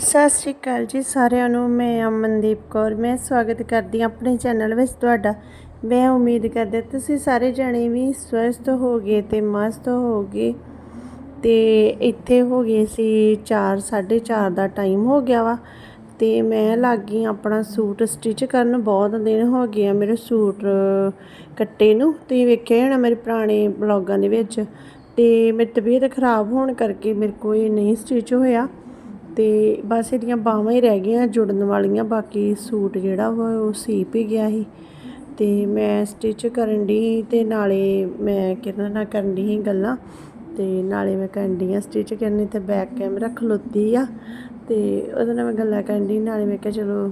ਸਤਿ ਸ਼੍ਰੀ ਅਕਾਲ ਜੀ ਸਾਰਿਆਂ ਨੂੰ, ਮੈਂ ਅਮਨਦੀਪ ਕੌਰ। ਮੈਂ ਸਵਾਗਤ ਕਰਦੀ ਹਾਂ ਆਪਣੇ ਚੈਨਲ ਵਿੱਚ ਤੁਹਾਡਾ। ਮੈਂ ਉਮੀਦ ਕਰਦਾ ਤੁਸੀਂ ਸਾਰੇ ਜਣੇ ਵੀ ਸਵਸਥ ਹੋਗੇ ਤੇ ਮਸਤ ਹੋਗੇ ਤੇ ਇੱਥੇ ਹੋ ਗਏ ਸੀ 4 4:30 ਦਾ ਟਾਈਮ ਹੋ ਗਿਆ ਵਾ। ਤੇ ਮੈਂ ਲੱਗ ਗਈ ਆਪਣਾ ਸੂਟ ਸਟਿਚ ਕਰਨ। ਬਹੁਤ ਦਿਨ ਹੋ ਗਏ ਆ ਮੇਰੇ ਸੂਟ ਕੱਟੇ ਨੂੰ। ਤੁਸੀਂ ਵੇਖਿਆ ਹੋਣਾ ਮੇਰੇ ਪੁਰਾਣੇ ਬਲੌਗਾਂ ਦੇ ਵਿੱਚ। ਤੇ ਮੇਰੀ ਤਬੀਅਤ ਖਰਾਬ ਹੋਣ ਕਰਕੇ ਮੇਰੇ ਕੋਲ ਨਹੀਂ ਸਟਿਚ ਹੋਇਆ। ਤੇ ਬਸ ਇਹਦੀਆਂ ਬਾਹਾਂ ਹੀ ਰਹਿ ਗਈਆਂ, ਜੁੜਨ ਵਾਲੀਆਂ, ਬਾਕੀ ਸੂਟ ਜਿਹੜਾ ਵਾ ਉਹ ਸੀਪ ਹੀ ਗਿਆ ਸੀ। ਤੇ ਮੈਂ ਸਟਿਚ ਕਰਨ ਦੀ ਤੇ ਨਾਲੇ ਮੈਂ ਕਿਰਨ ਨਾਲ ਕਰਨ ਦੀ ਸੀ ਗੱਲਾਂ, ਤੇ ਨਾਲੇ ਮੈਂ ਕਰਨ ਦੀ ਆ ਸਟਿਚ ਕਰਨੀ ਤੇ ਬੈਕ ਕੈਮਰਾ ਖਲੋਤੀ ਆ। ਤੇ ਉਹਦੇ ਨਾਲ ਮੈਂ ਗੱਲਾਂ ਕਰਨ ਦੀ ਨਾਲੇ ਮੈਂ ਕਿਹਾ ਚਲੋ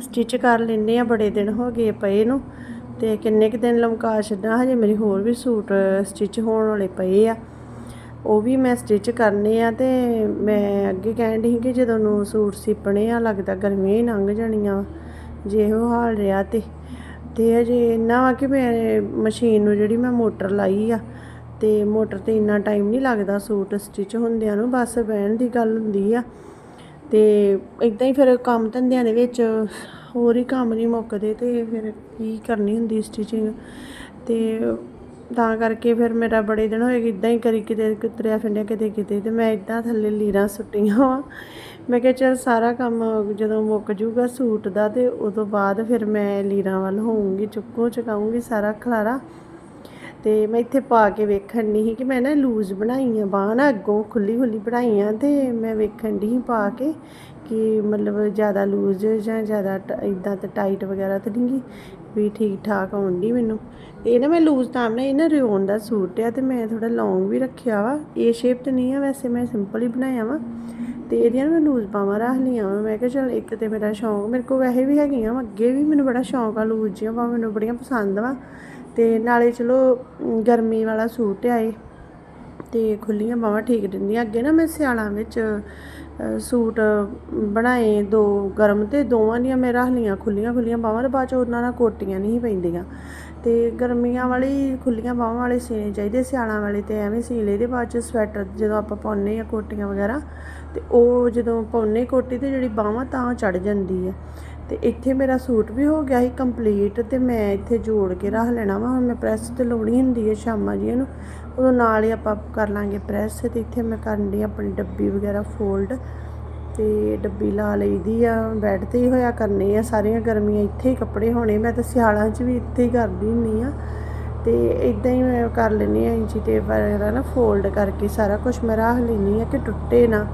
ਸਟਿਚ ਕਰ ਲੈਂਦੇ ਆ ਬੜੇ ਦਿਨ ਹੋ ਗਏ ਪਏ ਨੂੰ, ਤੇ ਕਿੰਨੇ ਕੁ ਦਿਨ ਲਮਕਾ ਛੱਡਾਂ, ਹਜੇ ਮੇਰੇ ਹੋਰ ਵੀ ਸੂਟ ਸਟਿਚ ਹੋਣ ਵਾਲੇ ਪਏ ਆ। ਉਹ ਵੀ ਮੈਂ ਸਟਿਚ ਕਰਨੇ ਆ ਤੇ ਮੈਂ ਅੱਗੇ ਕਹਿਣ ਡਈ ਸੀ ਕਿ ਜਦੋਂ ਨੂੰ ਸੂਟ ਸਿਪਣੇ ਆ, ਲੱਗਦਾ ਗਰਮੀਆਂ ਹੀ ਲੰਘ ਜਾਣੀਆਂ ਜੇ ਇਹੋ ਹਾਲ ਰਿਹਾ ਤੇ। ਤੇ ਅਜੇ ਇੰਨਾ ਵਾ ਕਿ ਮੈਂ ਮਸ਼ੀਨ ਨੂੰ ਜਿਹੜੀ ਮੈਂ ਮੋਟਰ ਲਾਈ ਆ, ਤੇ ਮੋਟਰ ਤੇ ਇੰਨਾ ਟਾਈਮ ਨਹੀਂ ਲੱਗਦਾ ਸੂਟ ਸਟਿਚ ਹੁੰਦਿਆਂ ਨੂੰ, ਬਸ ਬਹਿਣ ਦੀ ਗੱਲ ਹੁੰਦੀ ਆ। ਤੇ ਇਦਾਂ ਹੀ ਫਿਰ ਕੰਮ ਧੰਦਿਆਂ ਦੇ ਵਿੱਚ ਹੋਰ ਹੀ ਕੰਮ ਨਹੀਂ ਮੁੱਕਦੇ ਤੇ ਫਿਰ ਕੀ ਕਰਨੀ ਹੁੰਦੀ ਸਟਿਚਿੰਗ ਤੇ ਤਾਂ ਕਰਕੇ ਫਿਰ ਮੇਰਾ ਬੜੇ ਦਿਨ ਹੋਏ ਇਦਾਂ ਹੀ ਕਰੀ ਕਿਤੇ ਤੁਰਿਆ ਫਿੰਡਿਆ ਕਿਤੇ ਕਿਤੇ ਤੇ ਮੈਂ ਇਦਾਂ ਥੱਲੇ ਲੀਰਾਂ ਸੁੱਟੀਆਂ ਵਾ। ਮੈਂ ਕਿਹਾ ਚਲ ਸਾਰਾ ਕੰਮ ਜਦੋਂ ਮੁੱਕ ਜੂਗਾ ਸੂਟ ਦਾ ਤੇ ਉਦੋਂ ਬਾਅਦ ਫਿਰ ਮੈਂ ਲੀਰਾਂ ਵੱਲ ਹੋਊਂਗੀ, ਚੁੱਕੋ ਚਕਾਉਂਗੀ ਸਾਰਾ ਖਲਾਰਾ। ਤੇ ਮੈਂ ਇੱਥੇ ਪਾ ਕੇ ਵੇਖਣ ਨਹੀਂ ਸੀ ਕਿ ਮੈਂ ਨਾ ਲੂਜ਼ ਬਣਾਈ ਆ ਬਾਂਹ ਨਾ ਅੱਗੋਂ ਖੁੱਲੀ ਖੁੱਲੀ ਬਣਾਈ ਆ ਤੇ ਮੈਂ ਵੇਖਣ ਦੀ ਪਾ ਕੇ ਕਿ ਮਤਲਬ ਜ਼ਿਆਦਾ ਲੂਜ਼ ਜਾਂ ਜ਼ਿਆਦਾ ਇਦਾਂ ਤੇ ਟਾਈਟ ਵਗੈਰਾ ਤਾਂ ਨਹੀਂ ਗੀ। ਵੀ ਠੀਕ ਠਾਕ ਆਉਂਦੀ ਮੈਨੂੰ। ਤੇ ਇਹ ਨਾ ਮੈਂ ਲੂਜ਼ ਤਾਂ ਨਾ ਇਹ ਨਾ ਰਿਓਨ ਦਾ ਸੂਟ ਆ ਤੇ ਮੈਂ ਥੋੜਾ ਲੌਂਗ ਵੀ ਰੱਖਿਆ ਵਾ। ਇਹ ਸ਼ੇਪ ਤੇ ਨਹੀਂ ਆ ਵੈਸੇ ਮੈਂ ਸਿੰਪਲ ਹੀ ਬਣਾਇਆ ਵਾ। ਤੇ ਇਹਦੀਆਂ ਨਾ ਮੈਂ ਲੂਜ਼ ਪਾਵਾਂ ਰੱਖ ਲਈਆਂ ਵਾ। ਮੈਂ ਕਿਹਾ ਚਲ ਇੱਕ ਤੇ ਮੇਰਾ ਸ਼ੌਂਕ ਮੇਰੇ ਕੋਲ ਵੈਸੇ ਵੀ ਹੈਗੀਆਂ ਵਾ। ਅੱਗੇ ਵੀ ਮੈਨੂੰ ਬੜਾ ਸ਼ੌਂਕ ਆ ਲੂਜ਼ ਜੀਆਂ ਪਾ ਮੈਨੂੰ ਬੜੀਆਂ ਪਸੰਦ ਵਾ। ਤੇ ਨਾਲੇ ਚਲੋ ਗਰਮੀ ਵਾਲਾ ਸੂਟ ਆਏ ਤੇ ਖੁੱਲੀਆਂ ਬਾਹਾਂ ਠੀਕ ਦਿੰਦੀਆਂ ਅੱਗੇ ਨਾ ਮੈਂ ਸਿਆਲਾਂ ਵਿੱਚ ਸੂਟ ਬਣਾਏ ਦੋ ਗਰਮ ਤੇ ਦੋਵਾਂ ਦੀਆਂ ਮੈਂ ਰੱਖ ਲਈਆਂ ਖੁੱਲੀਆਂ ਖੁੱਲੀਆਂ ਬਾਹਾਂ ਤੇ ਬਾਅਦ ਚ ਉਹਨਾਂ ਨਾਲ ਕੋਟੀਆਂ ਨਹੀਂ ਪੈਂਦੀਆਂ। ਤੇ ਗਰਮੀਆਂ ਵਾਲੀ ਖੁੱਲੀਆਂ ਬਾਹਾਂ ਵਾਲੇ ਸੀਨੇ ਚਾਹੀਦੇ, ਸਿਆਲਾਂ ਵਾਲੇ ਤੇ ਐਵੇਂ ਸੀ ਲਈਦੇ ਬਾਅਦ ਚ ਸਵੈਟਰ ਜਦੋਂ ਆਪਾਂ ਪਾਉਨੇ ਆ ਕੋਟੀਆਂ ਵਗੈਰਾ, ਤੇ ਉਹ ਜਦੋਂ ਪਾਉਨੇ ਕੋਟੀ ਤੇ ਜਿਹੜੀ ਬਾਹਾਂ, ਤਾਂ ਚੜ ਜਾਂਦੀ ਹੈ। ਤੇ ਇੱਥੇ ਮੇਰਾ ਸੂਟ ਵੀ ਹੋ ਗਿਆ ਸੀ ਕੰਪਲੀਟ ਤੇ ਮੈਂ ਇੱਥੇ ਜੋੜ ਕੇ ਰੱਖ ਲੈਣਾ ਵਾ। ਹੁਣ ਮੈਂ ਪ੍ਰੈਸ ਤੇ ਲਾਉਣੀ ਹੁੰਦੀ ਹੈ ਸ਼ਾਮਾਂ ਜੀ ਨੂੰ ਉਦੋਂ ਨਾਲ ਹੀ ਆਪਾਂ ਕਰ ਲਾਂਗੇ ਪ੍ਰੈਸ ਤੇ ਇੱਥੇ ਮੈਂ ਕਰਨ ਦੀ ਆਪਣੀ ਡੱਬੀ ਵਗੈਰਾ ਫੋਲਡ ਤੇ ਡੱਬੀ ਲਾ ਲਈਦੀ ਆ। ਬੈੱਡ ਤੇ ਹੀ ਹੋਇਆ ਕਰਨੇ ਆ ਸਾਰੀਆਂ ਗਰਮੀਆਂ। ਇੱਥੇ ਹੀ ਕੱਪੜੇ ਹੋਣੇ। ਮੈਂ ਤਾਂ ਸਿਆਲਾਂ 'ਚ ਵੀ ਇੱਥੇ ਹੀ ਕਰਦੀ ਹੁੰਨੀ ਆ। ਤੇ ਇਦਾਂ ਹੀ ਮੈਂ ਕਰ ਲੈਂਦੀ ਆ ਇੰਚੀ ਟੇਪ ਵਗੈਰਾ ਨਾ ਫੋਲਡ ਕਰਕੇ ਸਾਰਾ ਕੁਝ ਮੈਂ ਰੱਖ ਲੈਂਦੀ ਆ ਕਿ ਟੁੱਟੇ ਨਾ।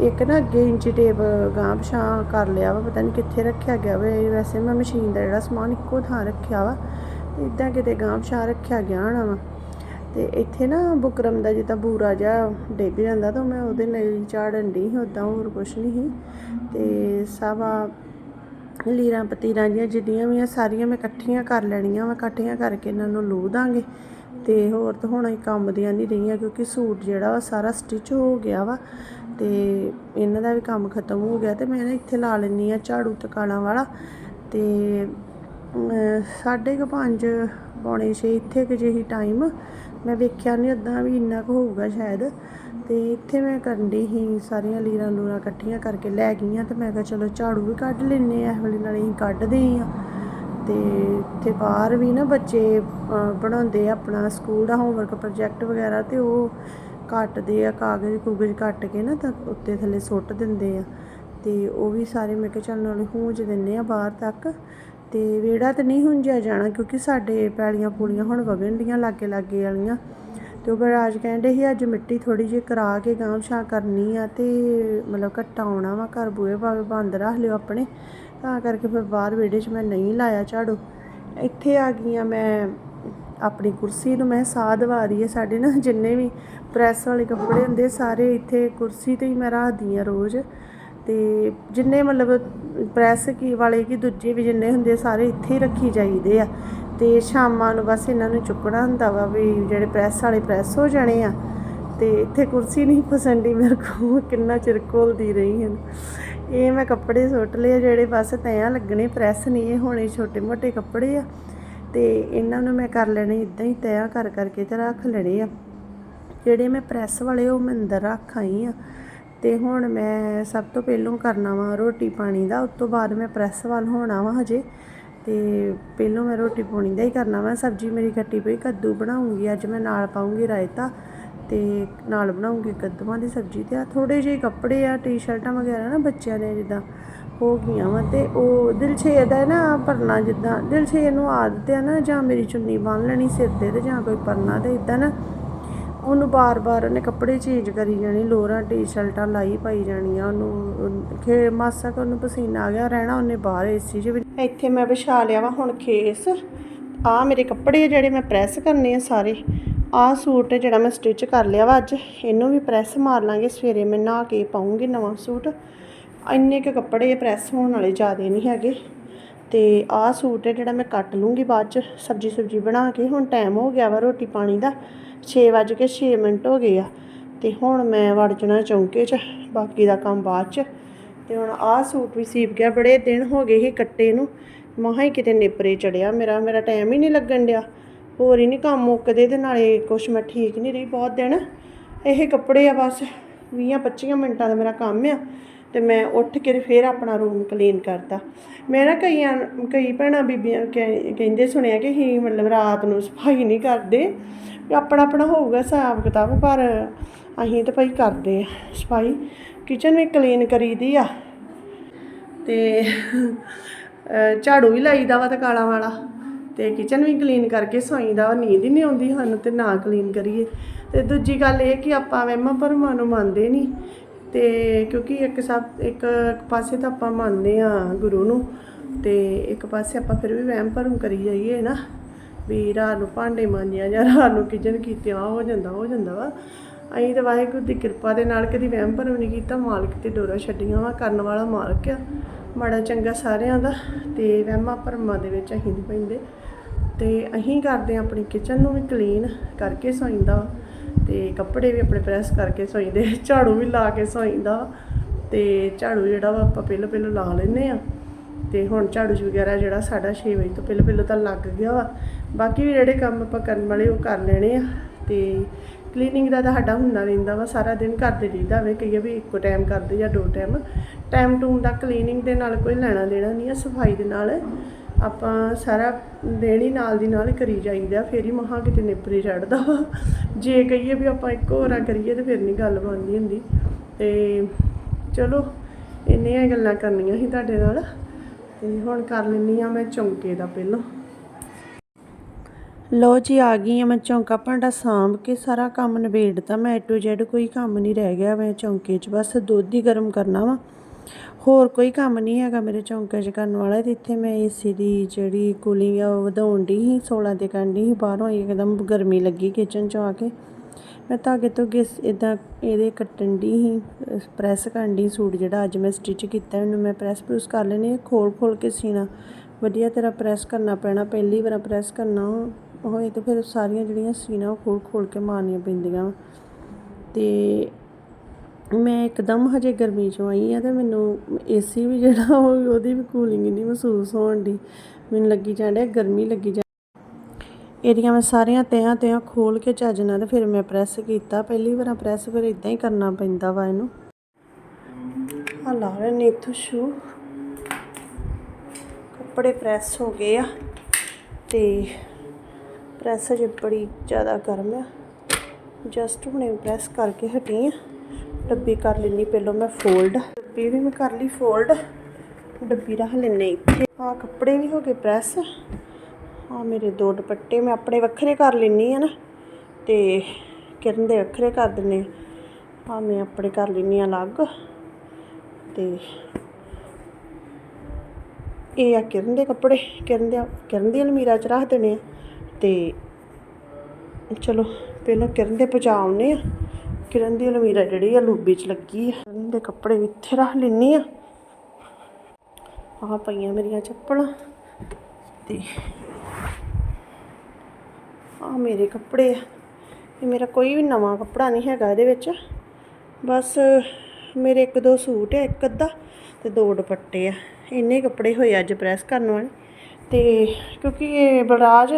ਇੱਕ ਨਾ ਅੱਗੇ ਇੰਚੀ ਟੇਪ ਗਾਂ ਪਛਾਂ ਕਰ ਲਿਆ ਵਾ, ਪਤਾ ਨਹੀਂ ਕਿੱਥੇ ਰੱਖਿਆ ਗਿਆ ਵਾ। ਵੈਸੇ ਮੈਂ ਮਸ਼ੀਨ ਦਾ ਜਿਹੜਾ ਸਮਾਨ ਇੱਕੋ ਥਾਂ ਰੱਖਿਆ ਵਾ ਇਦਾਂ ਕਿਤੇ ਗਾਂ ਪਛਾਂ ਰੱਖਿਆ ਗਿਆ ਹੋਣਾ ਵਾ। ਤੇ ਇੱਥੇ ਨਾ ਬੁਕਰਮ ਦਾ ਜਿੱਦਾਂ ਬੂਰਾ ਜਿਹਾ ਡਿੱਗ ਜਾਂਦਾ ਤਾਂ ਮੈਂ ਉਹਦੇ ਲਈ ਝਾੜਨ ਦੀ ਉਦਾਂ ਹੋਰ ਕੁਛ ਨਹੀਂ ਸੀ। ਤੇ ਸਵਾ ਲੀਰਾਂ ਪਤੀਰਾਂ ਜੀਆਂ ਜਿੱਡੀਆਂ ਵੀ ਆ, ਸਾਰੀਆਂ ਮੈਂ ਇਕੱਠੀਆਂ ਕਰ ਲੈਣੀਆਂ ਵਾ, ਇਕੱਠੀਆਂ ਕਰਕੇ ਇਹਨਾਂ ਨੂੰ ਲੂ ਦਾਂਗੇ। ਤੇ ਹੋਰ ਤਾਂ ਹੁਣ ਹੀ ਕੰਮ ਦੀਆਂ ਨਹੀਂ ਰਹੀਆਂ ਕਿਉਂਕਿ ਸੂਟ ਜਿਹੜਾ ਵਾ ਸਾਰਾ ਸਟਿਚ ਹੋ ਗਿਆ ਵਾ ਤੇ ਇਹਨਾਂ ਦਾ ਵੀ ਕੰਮ ਖਤਮ ਹੋ ਗਿਆ ਤੇ ਮੈਂ ਨਾ ਇੱਥੇ ਲਾ ਲੈਣੀ ਆ ਝਾੜੂ ਤਕਾਲਾਂ ਵਾਲਾ ਤੇ ਸਾਢੇ ਕੁ ਪੰਜ ਪੌਣੇ 6 ਇੱਥੇ ਕਿ ਜਿਹੀ ਟਾਈਮ ਮੈਂ ਵੇਖਿਆ ਨਹੀਂ ਉਦਾਂ ਵੀ ਇੰਨਾ ਕੁ ਹੋਊਗਾ ਸ਼ਾਇਦ ਤੇ ਇੱਥੇ ਮੈਂ ਕਰਨ ਦੀ ਹੀ ਸਾਰੀਆਂ ਲੀਰਾਂ ਲੂਰਾਂ ਇਕੱਠੀਆਂ ਕਰਕੇ ਲੈ ਗਈਆਂ ਤੇ ਮੈਂ ਕਿਹਾ ਚਲੋ ਝਾੜੂ ਵੀ ਕੱਢ ਲੈਨੇ ਆ ਵੇਲੇ ਨਾਲ ਹੀ ਕੱਢਦੇ ਆ ਅਤੇ ਇੱਥੇ ਬਾਹਰ ਵੀ ਨਾ ਬੱਚੇ ਬਣਾਉਂਦੇ ਆ ਆਪਣਾ ਸਕੂਲ ਦਾ ਹੋਮਵਰਕ ਪ੍ਰੋਜੈਕਟ ਵਗੈਰਾ ਤੇ ਉਹ ਕੱਟਦੇ ਆ ਕਾਗਜ਼ ਕੁਗਜ਼ ਕੱਟ ਕੇ ਨਾ ਤਾਂ ਉੱਤੇ ਥੱਲੇ ਸੁੱਟ ਦਿੰਦੇ ਆ। ਅਤੇ ਉਹ ਵੀ ਸਾਰੇ ਮੈਂ ਕਿਹਾ ਚੱਲ ਨਾਲੇ ਹੂੰਜ ਦਿੰਨੇ ਆ ਬਾਹਰ ਤੱਕ। ਤੇ ਵਿਹੜਾ ਤਾਂ ਨਹੀਂ ਹੁੰਜਿਆ ਜਾਣਾ ਕਿਉਂਕਿ ਸਾਡੇ ਪੈਲੀਆਂ ਪੂਲੀਆਂ ਹੁਣ ਵਗਣ ਦੀਆਂ ਲਾਗੇ ਲਾਗੇ ਵਾਲੀਆਂ। ਤੇ ਉਹ ਬਰਾਜ ਕਹਿੰਦੇ ਸੀ ਅੱਜ ਮਿੱਟੀ ਥੋੜੀ ਜਿਹੀ ਕਰਾ ਕੇ ਗਾਂਵ ਛਾਂ ਕਰਨੀ ਆ ਤੇ ਮਤਲਬ ਘੱਟਾ ਆਉਣਾ ਵਾ ਘਰ ਬੂਏ ਭਾਵੇਂ ਬੰਦ ਰੱਖ ਲਿਓ ਆਪਣੇ। ਤਾਂ ਕਰਕੇ ਫਿਰ ਬਾਹਰ ਵਿਹੜੇ 'ਚ ਮੈਂ ਨਹੀਂ ਲਾਇਆ ਝਾੜੂ। ਇੱਥੇ ਆ ਗਈਆਂ ਮੈਂ ਆਪਣੀ ਕੁਰਸੀ ਨੂੰ, ਮੈਂ ਸਾਹ ਦਵਾ ਰਹੀ ਹੈ ਸਾਡੇ ਨਾ ਜਿੰਨੇ ਵੀ ਪ੍ਰੈਸ ਵਾਲੇ ਕੱਪੜੇ ਹੁੰਦੇ ਸਾਰੇ ਇੱਥੇ ਕੁਰਸੀ ਤੇ ਹੀ ਮੈਂ ਰੱਖਦੀ ਆ ਰੋਜ਼। ਤੇ ਜਿੰਨੇ ਮਤਲਬ ਪ੍ਰੈਸ ਕੀ ਵਾਲੇ ਕੀ ਦੂਜੇ ਵੀ ਜਿੰਨੇ ਹੁੰਦੇ ਸਾਰੇ ਇੱਥੇ ਹੀ ਰੱਖੀ ਜਾਈਦੇ ਆ। ਤੇ ਸ਼ਾਮਾਂ ਨੂੰ ਬਸ ਇਹਨਾਂ ਨੂੰ ਚੁੱਕਣਾ ਹੁੰਦਾ ਵਾ ਵੀ ਜਿਹੜੇ ਪ੍ਰੈਸ ਵਾਲੇ ਪ੍ਰੈਸ ਹੋ ਜਾਣੇ ਆ। ਤੇ ਇੱਥੇ ਕੁਰਸੀ ਨਹੀਂ ਪਸੰਦੀ ਮੇਰੇ ਕੋਲ ਕਿੰਨਾ ਚਿਰ ਘੋਲਦੀ ਰਹੀ ਹਾਂ। ਇਹ ਮੈਂ ਕੱਪੜੇ ਸੁੱਟ ਲਏ ਜਿਹੜੇ ਬਸ ਤੈਆਂ ਲੱਗਣੇ, ਪ੍ਰੈਸ ਨਹੀਂ, ਇਹ ਹੋਣੇ ਛੋਟੇ ਮੋਟੇ ਕੱਪੜੇ ਆ। ਤੇ ਇਹਨਾਂ ਨੂੰ ਮੈਂ ਕਰ ਲੈਣੇ ਇਦਾਂ ਹੀ ਤੈਆਂ ਕਰ ਕਰਕੇ ਤੇ ਰੱਖ ਲੈਣੇ ਆ। ਜਿਹੜੇ ਮੈਂ ਪ੍ਰੈਸ ਵਾਲੇ, ਉਹ ਮੈਂ ਅੰਦਰ ਰੱਖ ਆਈ ਆ। ਤੇ ਹੁਣ ਮੈਂ ਸਭ ਤੋਂ ਪਹਿਲਾਂ ਕਰਨਾ ਵਾ ਰੋਟੀ ਪਾਣੀ ਦਾ, ਉਸ ਤੋਂ ਬਾਅਦ ਮੈਂ ਪ੍ਰੈਸ ਵੱਲ ਹੋਣਾ ਵਾ ਹਜੇ। ਤੇ ਪਹਿਲਾਂ ਮੈਂ ਰੋਟੀ ਪਾਣੀ ਦਾ ਹੀ ਕਰਨਾ ਵਾ। ਸਬਜ਼ੀ ਮੇਰੀ ਕੱਟੀ ਪਈ, ਕੱਦੂ ਬਣਾਉਂਗੀ, ਅੱਜ ਮੈਂ ਨਾਲ ਪਾਉਂਗੀ ਰਾਇਤਾ। ਤੇ ਨਾਲ ਬਣਾਉਂਗੀ ਕੱਦੂਆਂ ਦੀ ਸਬਜ਼ੀ ਤੇ ਆ ਥੋੜੇ ਜਿਹੇ ਕੱਪੜੇ ਆ ਟੀ-ਸ਼ਰਟਾਂ ਵਗੈਰਾ ਨਾ ਬੱਚਿਆਂ ਦੇ ਜਿੱਦਾਂ ਹੋ ਗਈਆਂ ਵਾ ਤੇ ਉਹ ਦਿਲਸ਼ੇਰ ਦਾ ਨਾ ਪਰਨਾ ਜਿੱਦਾਂ ਦਿਲ ਦਿਲਸ਼ੇਰ ਨੂੰ ਆਦਤ ਆ ਨਾ ਜਾਂ ਮੇਰੀ ਚੁੰਨੀ ਬੰਨ ਲੈਣੀ ਸਿਰ ਤੇ ਤੇ ਜਾਂ ਕੋਈ ਪਰਨਾ ਤੇ ਇਦਾਂ ਨਾ, ਉਹਨੂੰ ਬਾਰ-ਬਾਰ ਉਹਨੇ ਕੱਪੜੇ ਚੇਂਜ ਕਰੀ ਜਾਣੇ, ਲੋਰਾਂ ਟੀ-ਸ਼ਰਟਾਂ ਲਾਈ ਪਾਈ ਜਾਣੀਆਂ, ਉਹਨੂੰ ਖੇ ਮਾਸਾ ਕੁ ਉਹਨੂੰ ਪਸੀਨਾ ਆ ਗਿਆ, ਰਹਿਣਾ ਉਹਨੇ ਬਾਹਰ ਏਸੀ 'ਚ ਵੀ। ਇੱਥੇ ਮੈਂ ਵਿਛਾ ਲਿਆ ਵਾ ਹੁਣ ਖੇਸ ਆ ਮੇਰੇ ਕੱਪੜੇ ਆ ਜਿਹੜੇ ਮੈਂ ਪ੍ਰੈਸ ਕਰਨੇ ਆ ਸਾਰੇ ਆਹ ਸੂਟ ਜਿਹੜਾ ਮੈਂ ਸਟਿਚ ਕਰ ਲਿਆ ਵਾ ਅੱਜ, ਇਹਨੂੰ ਵੀ ਪ੍ਰੈਸ ਮਾਰ ਲਾਂਗੇ, ਸਵੇਰੇ ਮੈਂ ਨਹਾ ਕੇ ਪਾਉਂਗੀ ਨਵਾਂ ਸੂਟ। ਇੰਨੇ ਕੁ ਕੱਪੜੇ ਪ੍ਰੈਸ ਹੋਣ ਵਾਲੇ ਜ਼ਿਆਦੇ ਨਹੀਂ ਹੈਗੇ। ਤੇ ਆਹ ਸੂਟ ਹੈ ਜਿਹੜਾ ਮੈਂ ਕੱਟ ਲੂੰਗੀ ਬਾਅਦ ਚ ਸਬਜੀ ਸੁਬਜੀ ਬਣਾ ਕੇ, ਹੁਣ ਟਾਈਮ ਹੋ ਗਿਆ ਵਾ ਰੋਟੀ ਪਾਣੀ ਦਾ 6 ਵੱਜ ਕੇ 6 ਮਿੰਟ ਹੋ ਗਏ ਆ। ਤੇ ਹੁਣ ਮੈਂ ਵੜ ਜਾਣਾ ਚੌਂਕੇ 'ਚ, ਬਾਕੀ ਦਾ ਕੰਮ ਬਾਅਦ 'ਚ। ਤੇ ਹੁਣ ਆਹ ਸੂਟ ਵੀ ਸੀਪ ਗਿਆ, ਬੜੇ ਦਿਨ ਹੋ ਗਏ ਸੀ ਕੱਟੇ ਨੂੰ। ਮਹਾ ਹੀ ਕਿਤੇ ਨੇਪਰੇ ਚੜਿਆ ਮੇਰਾ ਮੇਰਾ ਟਾਈਮ ਹੀ ਨਹੀਂ ਲੱਗਣ ਡਿਆ। ਹੋਰ ਹੀ ਨਹੀਂ ਕੰਮ ਮੁੱਕਦੇ ਤੇ ਨਾਲੇ ਕੁਛ ਮੈਂ ਠੀਕ ਨਹੀਂ ਰਹੀ ਬਹੁਤ ਦਿਨ। ਇਹ ਕੱਪੜੇ ਆ ਬਸ 20 25 ਮਿੰਟਾਂ ਦਾ ਮੇਰਾ ਕੰਮ ਆ ਤੇ ਮੈਂ ਉੱਠ ਕੇ ਤੇ ਫਿਰ ਆਪਣਾ ਰੂਮ ਕਲੀਨ ਕਰਤਾ। ਮੈਂ ਨਾ ਕਈਆਂ, ਕਈ ਭੈਣਾਂ ਬੀਬੀਆਂ ਕਹਿੰਦੇ ਸੁਣਿਆ ਕਿ ਹੀ ਮਤਲਬ ਰਾਤ ਨੂੰ ਸਫ਼ਾਈ ਨਹੀਂ ਕਰਦੇ। ਆਪਣਾ ਆਪਣਾ ਹੋਊਗਾ ਹਿਸਾਬ ਕਿਤਾਬ, ਪਰ ਅਸੀਂ ਤਾਂ ਭਾਈ ਕਰਦੇ ਆ ਸਫ਼ਾਈ। ਕਿਚਨ ਵੀ ਕਲੀਨ ਕਰੀਦੀ ਆ। ਤੇ ਝਾੜੂ ਵੀ ਲਾਈਦਾ ਵਾ ਤੇ ਕਾਲਾ ਵਾਲਾ। ਤੇ ਕਿਚਨ ਵੀ ਕਲੀਨ ਕਰਕੇ ਸੌਈਦਾ ਦਾ ਨੀਂਦ ਹੀ ਨਹੀਂ ਆਉਂਦੀ ਸਾਨੂੰ ਤੇ ਨਾ ਕਲੀਨ ਕਰੀਏ। ਤੇ ਦੂਜੀ ਗੱਲ ਇਹ ਕਿ ਆਪਾਂ ਵਹਿਮਾਂ ਭਰਮਾਂ ਨੂੰ ਮੰਨਦੇ ਨਹੀਂ। ਤੇ ਕਿਉਂਕਿ ਇੱਕ ਸਭ, ਇੱਕ ਪਾਸੇ ਤਾਂ ਆਪਾਂ ਮੰਨਦੇ ਆ ਗੁਰੂ ਨੂੰ, ਤੇ ਇੱਕ ਪਾਸੇ ਆਪਾਂ ਫਿਰ ਵੀ ਵਹਿਮ ਭਰਮ ਕਰੀ ਜਾਈਏ ਨਾ। ਵੀ ਰਾਤ ਨੂੰ ਭਾਂਡੇ ਮਾਂਜਿਆ ਜਾਂ ਰਾਤ ਨੂੰ ਕਿਚਨ ਕੀਤਿਆ ਹੋ ਜਾਂਦਾ ਹੋ ਜਾਂਦਾ ਵਾ। ਅਸੀਂ ਤਾਂ ਵਾਹਿਗੁਰੂ ਦੀ ਕਿਰਪਾ ਦੇ ਨਾਲ ਕਦੀ ਵਹਿਮ ਭਰਮ ਨਹੀਂ ਕੀਤਾ, ਮਾਲਕ ਤੇ ਡੋਰਾ ਛੱਡੀਆਂ ਵਾ, ਕਰਨ ਵਾਲਾ ਮਾਲਕ ਆ। ਮਾੜਾ ਚੰਗਾ ਸਾਰਿਆਂ ਦਾ, ਤੇ ਵਹਿਮਾਂ ਭਰਮਾਂ ਦੇ ਵਿੱਚ ਅਸੀਂ ਨਹੀਂ ਪੈਂਦੇ। ਤੇ ਅਸੀਂ ਕਰਦੇ ਹਾਂ ਆਪਣੀ ਕਿਚਨ ਨੂੰ ਵੀ ਕਲੀਨ ਕਰਕੇ ਸੌਂਦਾ ਵਾ ਤੇ ਕੱਪੜੇ ਵੀ ਆਪਣੇ ਪ੍ਰੈਸ ਕਰਕੇ ਸੋਈਂਦੇ, ਝਾੜੂ ਵੀ ਲਾ ਕੇ ਸੌਂਦਾ ਤੇ ਝਾੜੂ ਜਿਹੜਾ ਵਾ ਆਪਾਂ ਪਹਿਲਾਂ ਪਹਿਲਾਂ ਲਾ ਲੈਨੇ ਆ ਤੇ ਹੁਣ ਝਾੜੂ ਵਗੈਰਾ ਜਿਹੜਾ ਸਾਡਾ 6 ਵਜੇ ਤੋਂ ਪਹਿਲਾਂ ਪਹਿਲਾਂ ਤਾਂ ਲੱਗ ਗਿਆ ਵਾ। ਬਾਕੀ ਵੀ ਜਿਹੜੇ ਕੰਮ ਆਪਾਂ ਕਰਨ ਵਾਲੇ ਉਹ ਕਰ ਲੈਣੇ ਆ ਤੇ ਕਲੀਨਿੰਗ ਦਾ ਤਾਂ ਸਾਡਾ ਹੁੰਦਾ ਰਹਿੰਦਾ ਵਾ, ਸਾਰਾ ਦਿਨ ਕਰਦੇ ਰਹੀਦਾ ਵੇ ਕਈਏ ਵੀ ਇੱਕੋ ਟਾਈਮ ਕਰਦੇ ਜਾਂ ਦੋ ਟਾਈਮ ਟਾਈਮ ਟੂਮ ਦਾ ਕਲੀਨਿੰਗ ਦੇ ਨਾਲ ਕੋਈ ਲੈਣਾ ਦੇਣਾ ਨਹੀਂ ਆ, ਸਫ਼ਾਈ ਦੇ ਨਾਲ। ਆਪਾਂ ਸਾਰਾ ਦਿਨ ਹੀ ਨਾਲ ਦੀ ਨਾਲ ਕਰੀ ਜਾਈਦਾ, ਫਿਰ ਹੀ ਮਹਾ ਕਿਤੇ ਨਿਪਰੇ ਚੜਦਾ ਵਾ। ਜੇ ਕਹੀਏ ਵੀ ਆਪਾਂ ਇੱਕੋ ਹੋਰਾ ਕਰੀਏ ਤੇ ਫਿਰ ਨਹੀਂ ਗੱਲ ਬਣਦੀ ਹੁੰਦੀ। ਤੇ ਚਲੋ, ਇੰਨੀਆਂ ਗੱਲਾਂ ਕਰਨੀਆਂ ਸੀ ਤੁਹਾਡੇ ਨਾਲ। ਤੇ ਹੁਣ ਕਰ ਲੈਂਦੀ ਆ ਮੈਂ ਚੌਂਕੇ ਦਾ ਪਹਿਲਾਂ। ਲੋ ਜੀ, ਆ ਗਈ ਆ ਮੈਂ ਚੌਂਕਾ ਭਾਂਡਾ ਸਾਂਭ ਕੇ, ਸਾਰਾ ਕੰਮ ਨਿਬੇੜਤਾ ਮੈਂ। ਟੂ ਜ਼ੈਡ ਕੋਈ ਕੰਮ ਨਹੀਂ ਰਹਿ ਗਿਆ ਮੈਂ ਚੌਂਕੇ 'ਚ, ਬਸ ਦੁੱਧ ਹੀ ਗਰਮ ਕਰਨਾ ਵਾ। ਹੋਰ ਕੋਈ ਕੰਮ ਨਹੀਂ ਹੈਗਾ ਮੇਰੇ ਚੌਂਕੇ 'ਚ ਕਰਨ ਵਾਲਾ ਤੇ ਇੱਥੇ ਮੈਂ ਏਸੀ ਦੀ ਜਿਹੜੀ ਕੂਲਿੰਗ ਆ ਉਹ ਵਧਾਉਣ ਦੀ ਸੀ 16 ਤੇ ਕਰਨ ਦੀ ਸੀ, ਬਾਹਰੋਂ ਇੱਕਦਮ ਗਰਮੀ ਲੱਗੀ ਕਿਚਨ 'ਚ ਆ ਕੇ ਮੈਂ ਧਾਗੇ ਤੋਂ ਗਿਸ ਇਦਾਂ ਇਹਦੇ ਕੱਟਣ ਦੀ ਸੀ ਪ੍ਰੈਸ ਕਰਨ ਦੀ ਸੂਟ ਜਿਹੜਾ ਅੱਜ ਮੈਂ ਸਟਿਚ ਕੀਤਾ, ਇਹਨੂੰ ਮੈਂ ਪ੍ਰੈਸ ਪ੍ਰੂਸ ਕਰ ਲੈਣੀ ਖੋਲ ਖੋਲ ਕੇ ਸੀਣਾ ਵਧੀਆ ਤਰ੍ਹਾਂ ਪ੍ਰੈਸ ਕਰਨਾ ਪੈਣਾ, ਪਹਿਲੀ ਵਾਰ ਪ੍ਰੈਸ ਕਰਨਾ ਹੋਏ ਤੇ ਫਿਰ ਸਾਰੀਆਂ ਜਿਹੜੀਆਂ ਸੀਣਾ ਉਹ ਖੋਲ ਖੋਲ ਕੇ ਮਾਰਨੀਆਂ ਪੈਂਦੀਆਂ ਵਾਂ। ਤੇ ਮੈਂ ਇੱਕਦਮ ਹਜੇ ਗਰਮੀ ਚੋਂ ਆਈ ਆ ਤੇ ਮੈਨੂੰ ਏਸੀ ਵੀ ਜਿਹੜਾ ਉਹ ਉਹਦੀ ਵੀ ਕੂਲਿੰਗ ਨਹੀਂ ਮਹਿਸੂਸ ਹੋਣ ਦੀ ਮੈਨੂੰ ਲੱਗੀ ਜਾਂਦੇ ਗਰਮੀ ਲੱਗੀ ਜਾਂ ਇਹਦੀਆਂ ਮੈਂ ਸਾਰੀਆਂ ਤਿਆਂ ਤਿਆਂ ਖੋਲ ਕੇ ਚੱਜ ਨਾਲ ਤੇ ਫਿਰ ਮੈਂ ਪ੍ਰੈਸ ਕੀਤਾ। ਪਹਿਲੀ ਵਾਰ ਪ੍ਰੈਸ ਫਿਰ ਇਦਾਂ ਹੀ ਕਰਨਾ ਪੈਂਦਾ ਵਾ ਇਹਨੂੰ। ਆ ਲਾ ਰਹੇ ਨੇ ਇੱਥੋਂ ਸ਼ੂ ਕੱਪੜੇ ਪ੍ਰੈਸ ਹੋ ਗਏ ਆ ਤੇ ਪ੍ਰੈਸ ਜੇ ਬੜੀ ਜ਼ਿਆਦਾ ਗਰਮ ਆ। ਜਸਟ ਹੁਣੇ ਪ੍ਰੈਸ ਕਰਕੇ ਹਟੀ ਆ। ਡੱਬੀ ਕਰ ਲੈਣੀ ਪਹਿਲਾਂ ਮੈਂ ਫੋਲਡ ਡੱਬੀ ਵੀ ਮੈਂ ਕਰ ਲਈ ਫੋਲਡ ਡੱਬੀ ਰੱਖ ਲੈਣੇ ਇੱਥੇ। ਆ ਕੱਪੜੇ ਵੀ ਹੋ ਗਏ ਪ੍ਰੈਸ ਆ ਮੇਰੇ ਦੋ ਦੁਪੱਟੇ ਮੈਂ ਆਪਣੇ ਵੱਖਰੇ ਕਰ ਲੈਣੀ ਆ ਨਾ, ਤੇ ਕਿਰਨ ਦੇ ਵੱਖਰੇ ਕਰ ਦਿੰਨੇ ਆ ਮੈਂ ਆਪਣੇ ਕਰ ਲੈਣੀ ਆ ਅਲੱਗ, ਤੇ ਇਹ ਆ ਕਿਰਨ ਦੇ ਕੱਪੜੇ। ਕਿਰਨ ਦੇ, ਕਿਰਨ ਦੀ ਅਲਮੀਰਾ 'ਚ ਰੱਖ ਦੇਣੇ ਆ, ਤੇ ਚਲੋ, ਪਹਿਲਾਂ ਕਿਰਨ ਦੇ ਪਹੁੰਚਾਉਣੇ ਆ ਕਿਰਨ ਦੀ ਅਲਮੀਰਾ ਜਿਹੜੀ ਆ ਲੂਬੀ 'ਚ ਲੱਗੀ ਆ। ਕਿਰਨ ਦੇ ਕੱਪੜੇ ਵੀ ਇੱਥੇ ਰੱਖ ਲੈਣੀ ਆ। ਆਹ ਪਈਆਂ ਮੇਰੀਆਂ ਚੱਪਲਾਂ। ਤੇ ਆ ਮੇਰੇ ਕੱਪੜੇ ਆ। ਇਹ ਮੇਰਾ ਕੋਈ ਵੀ ਨਵਾਂ ਕੱਪੜਾ ਨਹੀਂ ਹੈਗਾ ਇਹਦੇ ਵਿੱਚ। ਬਸ ਮੇਰੇ ਇੱਕ ਦੋ ਸੂਟ ਆ, ਇੱਕ ਅੱਧਾ ਤੇ ਦੋ ਦੁਪੱਟੇ ਆ। ਇੰਨੇ ਕੱਪੜੇ ਹੋਏ ਅੱਜ ਪ੍ਰੈਸ ਕਰਨ ਵਾਲੇ। ਤੇ ਕਿਉਂਕਿ ਇਹ ਬਲਰਾਜ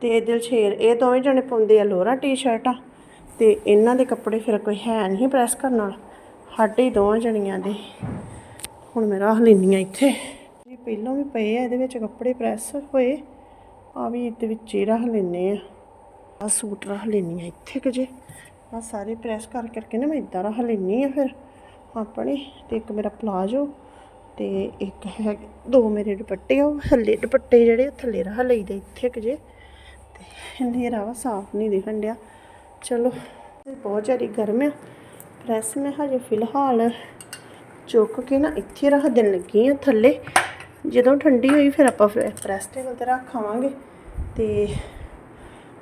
ਤੇ ਦਿਲਸ਼ੇਰ, ਇਹ ਦੋਵੇਂ ਜਣੇ ਪਾਉਂਦੇ ਆ ਲੋਰਾ ਟੀ-ਸ਼ਰਟਾਂ ਤੇ ਇਹਨਾਂ ਦੇ ਕੱਪੜੇ ਫਿਰ ਕੋਈ ਹੈ ਨਹੀਂ ਪ੍ਰੈਸ ਕਰਨ ਵਾਲਾ। ਸਾਡੇ ਹੀ ਦੋਵਾਂ ਜਣੀਆਂ ਦੇ। ਹੁਣ ਮੈਂ ਰੱਖ ਲੈਂਦੀ ਹਾਂ ਇੱਥੇ। ਇਹ ਪਹਿਲਾਂ ਵੀ ਪਏ ਆ, ਇਹਦੇ ਵਿੱਚ ਕੱਪੜੇ ਪ੍ਰੈਸ ਹੋਏ। ਆ ਵੀ ਇਹਦੇ ਵਿੱਚ ਹੀ ਰੱਖ ਲੈਨੇ ਆ। ਆ ਸੂਟ ਰੱਖ ਲੈਂਦੀ ਹਾਂ ਇੱਥੇ ਕਿ ਜੇ। ਆ ਸਾਰੇ ਪ੍ਰੈਸ ਕਰ ਕਰਕੇ ਨਾ ਮੈਂ ਇਦਾਂ ਰੱਖ ਲੈਂਦੀ ਆ ਫਿਰ। ਆਪਣੇ ਤੇ ਇੱਕ ਮੇਰਾ ਪਲਾਜੋ ਤੇ ਇੱਕ ਹੈ, ਦੋ ਮੇਰੇ ਦੁਪੱਟੇ ਆ, ਉਹ ਥੱਲੇ ਦੁਪੱਟੇ ਜਿਹੜੇ ਉਹ ਥੱਲੇ ਰੱਖ ਲਈਦੇ ਇੱਥੇ ਕਿ ਜੇ। ਤੇ ਹਨੇਰਾ ਵਾ, ਸਾਫ਼ ਨਹੀਂ ਦਿਖਣ ਡਿਆ। ਚਲੋ। ਬਹੁਤ ਜ਼ਿਆਦਾ ਗਰਮ ਆ। ਪ੍ਰੈਸ ਮੈਂ ਹਜੇ ਫਿਲਹਾਲ ਚੁੱਕ ਕੇ ਨਾ ਇੱਥੇ ਰੱਖ ਦੇਣ ਲੱਗੀ ਆ ਥੱਲੇ। ਜਦੋਂ ਠੰਡੀ ਹੋਈ ਫਿਰ ਆਪਾਂ ਪ੍ਰੈਸ ਟੇਬਲ ਤੇ ਰੱਖਾਵਾਂਗੇ ਤੇ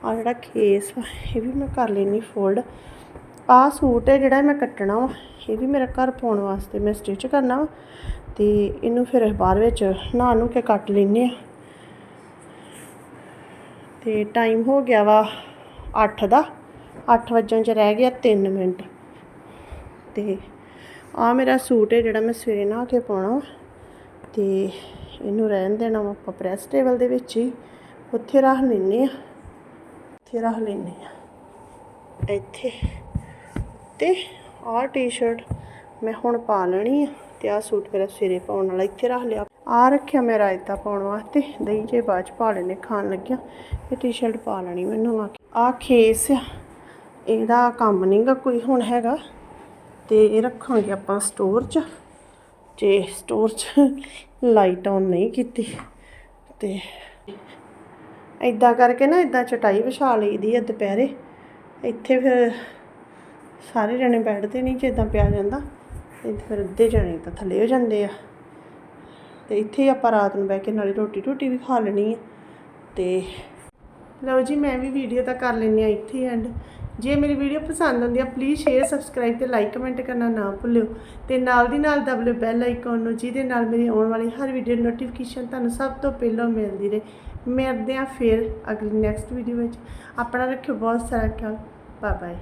ਆ ਜਿਹੜਾ ਖੇਸ ਵਾ, ਇਹ ਵੀ ਮੈਂ ਕਰ ਲੈਣੀ ਫੋਲਡ ਆਹ ਸੂਟ ਹੈ ਜਿਹੜਾ ਮੈਂ ਕੱਟਣਾ ਵਾ, ਇਹ ਵੀ ਮੇਰਾ ਘਰ ਪਾਉਣ ਵਾਸਤੇ ਮੈਂ ਸਟਿਚ ਕਰਨਾ ਵਾ। ਤੇ ਇਹਨੂੰ ਫਿਰ ਬਾਅਦ ਵਿੱਚ ਨਹਾ ਨੂੰ ਕੇ ਕੱਟ ਲੈਨੇ ਆ। ਤੇ ਟਾਈਮ ਹੋ ਗਿਆ ਵਾ 8 ਦਾ। 8 ਵਜਣ ਚ ਰਹਿ ਗਿਆ 3 ਮਿੰਟ। ਤੇ ਆ ਮੇਰਾ ਸੂਟ ਹੈ ਜਿਹੜਾ ਮੈਂ ਸਵੇਰੇ ਨਹਾ ਕੇ ਪਾਉਣਾ ਵਾ। ਤੇ ਇਹਨੂੰ ਰਹਿਣ ਦੇਣਾ ਵਾ, ਆਪਾਂ ਪ੍ਰੈਸ ਟੇਬਲ ਦੇ ਵਿੱਚ ਹੀ। ਉੱਥੇ ਰੱਖ ਲੈਨੇ ਆ ਇੱਥੇ ਰੱਖ ਲੈਨੇ ਆ ਇੱਥੇ। ਤੇ ਆਹ ਟੀ-ਸ਼ਰਟ ਮੈਂ ਹੁਣ ਪਾ ਲੈਣੀ ਆ ਤੇ ਆਹ ਸੂਟ ਮੇਰਾ ਸਵੇਰੇ ਪਾਉਣ ਵਾਲਾ ਇੱਥੇ ਰੱਖ ਲਿਆ। ਆ ਰੱਖਿਆ ਮੈਂ ਰਾਇਤਾ ਪਾਉਣ ਵਾਸਤੇ। ਦਹੀਂ ਜੇ ਬਾਅਦ ਚ ਪਾ ਲੈਣੇ ਖਾਣ ਲੱਗਿਆ। ਇਹ ਟੀ-ਸ਼ਰਟ ਪਾ ਲੈਣੀ ਮੈਨੂੰ ਆ ਆ ਖੇਸ ਆ। ਇਹਦਾ ਕੰਮ ਨਹੀਂਗਾ ਕੋਈ ਹੁਣ ਹੈਗਾ। ਤੇ ਇਹ ਰੱਖਾਂਗੇ ਆਪਾਂ ਸਟੋਰ 'ਚ। ਤੇ ਸਟੋਰ 'ਚ ਲਾਈਟ ਆਨ ਨਹੀਂ ਕੀਤੀ, ਤੇ ਇਦਾਂ ਕਰਕੇ ਨਾ ਇਦਾਂ ਚਟਾਈ ਵਿਛਾ ਲਈਦੀ ਆ ਦੁਪਹਿਰੇ। ਇੱਥੇ ਫਿਰ ਸਾਰੇ ਜਣੇ ਬੈਠਦੇ ਤੇ ਨਹੀਂ ਜਿੱਦਾਂ ਪਿਆ ਜਾਂਦਾ। ਇੱਥੇ ਫਿਰ ਅੱਧੇ ਜਣੇ ਤਾਂ ਥੱਲੇ ਹੋ ਜਾਂਦੇ ਆ। ਤੇ ਇੱਥੇ ਆਪਾਂ ਰਾਤ ਨੂੰ ਬਹਿ ਕੇ ਨਾਲੇ ਰੋਟੀ ਟੋਟੀ ਵੀ ਖਾ ਲੈਣੀ ਹੈ ਤੇ ਲਓ ਜੀ, ਮੈਂ ਵੀ ਵੀਡੀਓ ਤਾਂ ਕਰ ਲੈਂਦੀ ਆ ਇੱਥੇ ਐਂਡ ਜੇ ਮੇਰੀ ਵੀਡੀਓ ਪਸੰਦ ਆਉਂਦੀ ਆ ਪਲੀਜ਼ ਸ਼ੇਅਰ ਸਬਸਕ੍ਰਾਈਬ ਤੇ ਲਾਈਕ ਕਮੈਂਟ ਕਰਨਾ ਨਾ ਭੁੱਲਿਓ। ਤੇ ਨਾਲ ਦੀ ਨਾਲ ਦਬਲਿਓ ਬੈਲ ਆਈਕਨ ਨੂੰ, ਜਿਹਦੇ ਨਾਲ ਮੇਰੀ ਆਉਣ ਵਾਲੀ ਹਰ ਵੀਡੀਓ ਨੋਟੀਫਿਕੇਸ਼ਨ ਤੁਹਾਨੂੰ ਸਭ ਤੋਂ ਪਹਿਲਾਂ ਮਿਲਦੀ ਰਹੇ। ਮਿਲਦੇ ਆ ਫਿਰ ਅਗਲੀ ਨੈਕਸਟ ਵੀਡੀਓ ਵਿੱਚ। ਆਪਣਾ ਰੱਖਿਓ ਬਹੁਤ ਸਾਰਾ ਖਿਆਲ। Bye bye